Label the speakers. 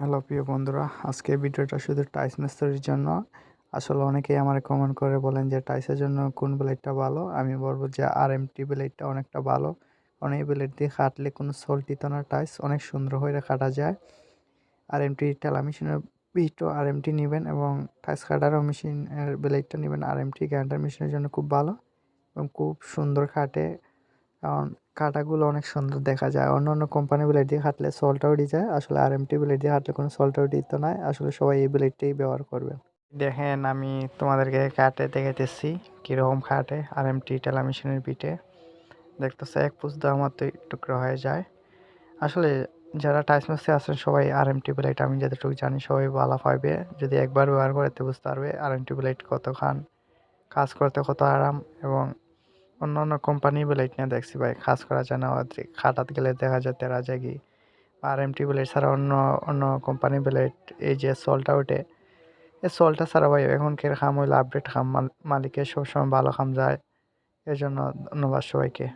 Speaker 1: Hello প্রিয় বন্ধুরা। আজকে ভিডিওটা শুধু টাইস মিস্ত্রির জন্য। আসলে অনেকেই আমার কমেন্ট করে বলেন যে টাইসের জন্য কোন ব্লেডটা ভালো? আমি বলব যে আর এম টি ব্লেডটা অনেকটা ভালো। কারণ এই ব্লেড দিয়ে কাটলে কোনো সল্টিত না টাইস অনেক সুন্দর হয়ে কাটা যায়। আর এম টি টেলা মেশিনের বিটও আর এম টি নেবেন এবং টাইস কাটারও মেশিনের ব্লেডটা নেবেন। আর এম টি গ্যান্ডার মেশিনের জন্য খুব ভালো এবং খুব সুন্দর কাটে। কারণ কাটাগুলো অনেক সুন্দর দেখা যায়। অন্য অন্য কোম্পানি ব্লেড দিয়ে কাটলে সলটাও উঠে যায়। আসলে আর এমটি ব্লেড দিয়ে কাটলে কোনো সলটা উঠিত নাই। আসলে সবাই এই ব্লেডটাই ব্যবহার করবেন দেখেন, আমি তোমাদেরকে কাটে দেখাইতেছি কীরকম কাটে আর এমটি টেলা মেশিনের পিঠে। দেখতেছে, এক পুষ দেওয়ার মতো টুকরো হয়ে যায়। আসলে যারা টাইস মাসে আছেন, সবাই আর এমটি ব্লেড আমি যতটুকু জানি, সবাই ভালো পাইবে। যদি একবার ব্যবহার করতে বুঝতে পারবে আর এমটি ব্লেড কত খান, কাজ করতে কত আরাম এবং অন্য অন্য কোম্পানি বলে নিয়ে দেখছি ভাই, খাস করা যায় না খাটাত গেলে দেখা যায় তেরা জাগি আর এমটি ব্লেড ছাড়া অন্য অন্য কোম্পানি ব্লেড এই যে সলটা ওঠে এই সলটা ছাড়া ভাই এখন এখনকার খাম হইল আপডেট খাম, মাল- মালিকের সবসময় ভালো খাম যায়। এই জন্য ধন্যবাদ সবাইকে।